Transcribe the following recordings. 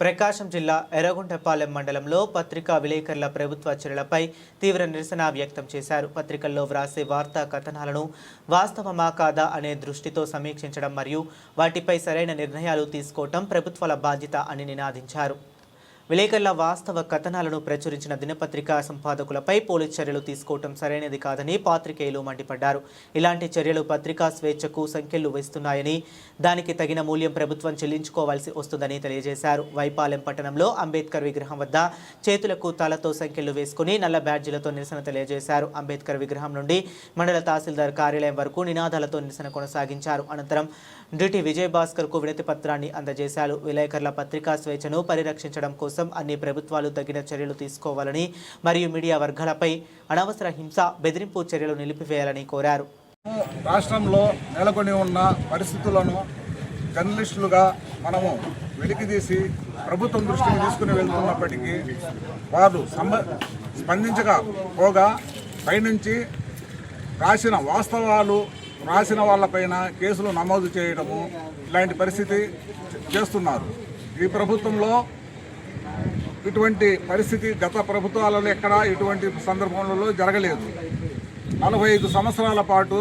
ప్రకాశం జిల్లా ఎర్రగుంటపాలెం మండలంలో పత్రికా విలేకరుల ప్రభుత్వ చర్యలపై తీవ్ర నిరసన వ్యక్తం చేశారు. పత్రికల్లో వ్రాసే వార్తా కథనాలను వాస్తవమా కాదా అనే దృష్టితో సమీక్షించడం మరియు వాటిపై సరైన నిర్ణయాలు తీసుకోవటం ప్రభుత్వాల బాధ్యత అని నినాదించారు. విలేకరుల వాస్తవ కథనాలను ప్రచురించిన దినపత్రిక సంపాదకులపై పోలీస్ చర్యలు తీసుకోవటం సరైనది కాదని పాత్రికేయులు మండిపడ్డారు. ఇలాంటి చర్యలు పత్రికా స్వేచ్ఛకు సంఖ్యలు వేస్తున్నాయని దానికి తగిన మూల్యం ప్రభుత్వం చెల్లించుకోవాల్సి వస్తుందని తెలియజేశారు. వైపాలెం పట్టణంలో అంబేద్కర్ విగ్రహం వద్ద చేతులకు తలతో సంఖ్యలు వేసుకుని నల్ల బ్యాడ్జీలతో నిరసన తెలియజేశారు. అంబేద్కర్ విగ్రహం నుండి మండల తహసీల్దార్ కార్యాలయం వరకు నినాదాలతో నిరసన కొనసాగించారు. అనంతరం డ్యూటీ విజయభాస్కర్కు వినతి పత్రాన్ని అందజేశారు. విలేకరుల పత్రికా స్వేచ్ఛను పరిరక్షించడం కోసం అన్ని ప్రభుత్వాలు తగిన చర్యలు తీసుకోవాలని మరియు మీడియా వర్గాలపై అనవసర హింస బెదిరింపు చర్యలు నిలిపివేయాలని కోరారు. రాష్ట్రంలో నెలకొని ఉన్న పరిస్థితులను జర్నలిస్టులుగా మనము వెలికితీసి ప్రభుత్వం దృష్టికి తీసుకుని వెళ్తున్నప్పటికీ వారు సంబ స్పందించకపోగా పైనుంచి రాసిన వాస్తవాలు రాసిన వాళ్ళపైన కేసులు నమోదు చేయడము ఇలాంటి పరిస్థితి చేస్తున్నారు. ఈ ప్రభుత్వంలో ఇటువంటి పరిస్థితి గత ప్రభుత్వాలలో ఎక్కడా ఇటువంటి సందర్భంలో జరగలేదు. నలభై ఐదు సంవత్సరాల పాటు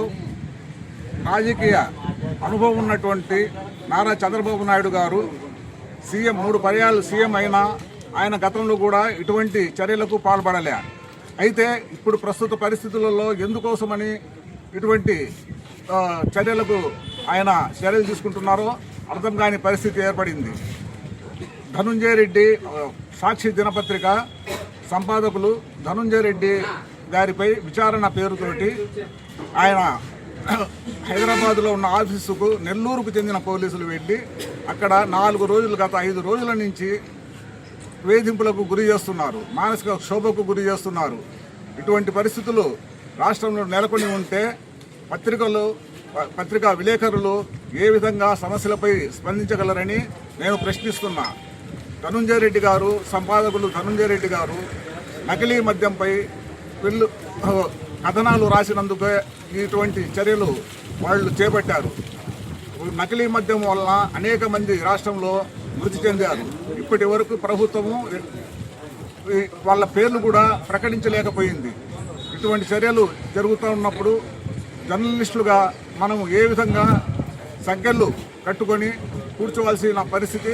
రాజకీయ అనుభవం ఉన్నటువంటి నారా చంద్రబాబు నాయుడు గారు సీఎం మూడు పర్యాలు సీఎం అయినా ఆయన గతంలో కూడా ఇటువంటి చర్యలకు పాల్పడలే. అయితే ఇప్పుడు ప్రస్తుత పరిస్థితులలో ఎందుకోసమని ఇటువంటి చర్యలకు ఆయన చర్యలు తీసుకుంటున్నారో అర్థం కాని పరిస్థితి ఏర్పడింది. ధనుంజయ రెడ్డి సాక్షి దినపత్రిక సంపాదకులు ధనుంజయ రెడ్డి గారిపై విచారణ పేరుతోటి ఆయన హైదరాబాద్లో ఉన్న ఆఫీసుకు నెల్లూరుకు చెందిన పోలీసులు వెళ్ళి అక్కడ నాలుగు రోజులు గత ఐదు రోజుల నుంచి వేధింపులకు గురి చేస్తున్నారు మానసిక క్షోభకు గురి చేస్తున్నారు. ఇటువంటి పరిస్థితులు రాష్ట్రంలో నెలకొని ఉంటే పత్రికలు ప- పత్రికా విలేకరులు ఏ విధంగా సమస్యలపై స్పందించగలరని నేను ప్రశ్నిస్తున్నా. ధనుంజయ రెడ్డి గారు సంపాదకులు ధనుంజయ రెడ్డి గారు నకిలీ మద్యంపై వీళ్ళు కథనాలు రాసినందుకే ఇటువంటి చర్యలు వాళ్ళు చేపట్టారు. నకిలీ మద్యం వలన అనేక మంది రాష్ట్రంలో మృతి చెందారు. ఇప్పటి వరకు ప్రభుత్వము వాళ్ళ పేర్లు కూడా ప్రకటించలేకపోయింది. ఇటువంటి చర్యలు జరుగుతూ ఉన్నప్పుడు జర్నలిస్టులుగా మనము ఏ విధంగా సంఖ్యలు కట్టుకొని కూర్చోవలసిన పరిస్థితి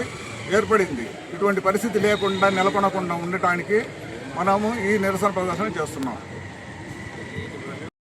ఏర్పడింది. ఇటువంటి పరిస్థితి లేకుండా నెలకొనకుండా ఉండటానికి మనము ఈ నిరసన ప్రదర్శన చేస్తున్నాం.